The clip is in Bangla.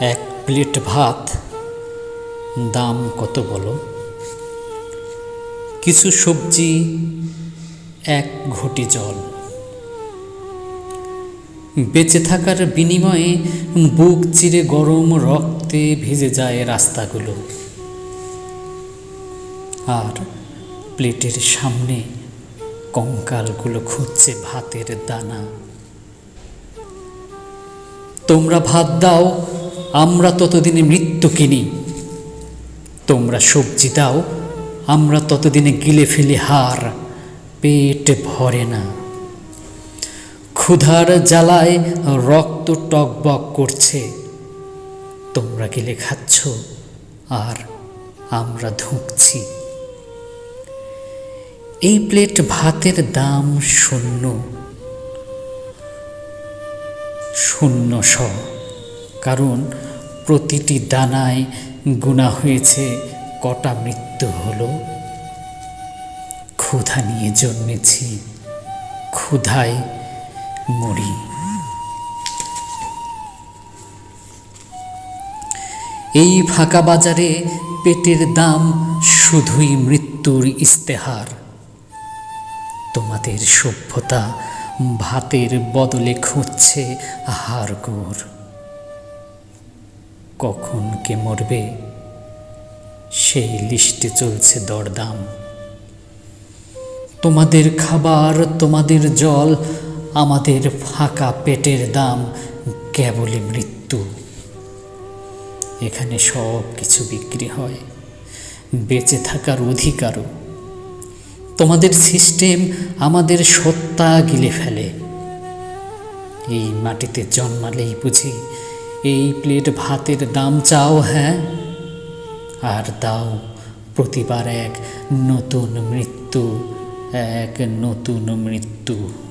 এক প্লেট ভাত, দাম কত বলো? কিছু সবজি, এক ঘটি জল। বেঁচে থাকার বিনিময়ে বুক চিরে গরম রক্তে ভিজে যায় রাস্তাগুলো। আর প্লেটের সামনে কঙ্কালগুলো খুঁজছে ভাতের দানা। তোমরা ভাত দাও আমরা ততদিনে মৃত্যু কিনি। তোমরা সবজি দাও, আমরা ততদিনে গিলে ফেলি হার, পেট ভরে না। ক্ষুধার জ্বালায় রক্ত টকবক করছে, তোমরা গেলে খাচ্ছ, আর আমরা ধুঁকছি। এই প্লেট ভাতের দাম শূন্য শূন্য স কারণ প্রতিটি দানায় গুণা হয়েছে, কটা মৃত্যু হলো? ক্ষুধা নিয়ে জন্মেছি, ক্ষুধায় মরি। এই ফাঁকা বাজারে পেটের দাম শুধুই মৃত্যুর ইস্তেহার তোমাদের সভ্যতা ভাতের বদলে খুঁজছে হাড়গোড়। কখন কে মরবে? সেই লিস্টে চলছে দরদাম। তোমাদের খাবার, তোমাদের জল, আমাদের ফাঁকা পেটের দাম, কেবলই মৃত্যু। এখানে সব কিছু বিক্রি হয়। বেঁচে থাকার অধিকারও। তোমাদের সিস্টেম আমাদের সত্তা গিলে ফেলে। এই মাটিতে জন্মালেই বুঝি এই প্লেট ভাতের দাম চাও হ্যাঁ? আর দাও প্রতিবার এক নতুন মৃত্যু, এক নতুন মৃত্যু।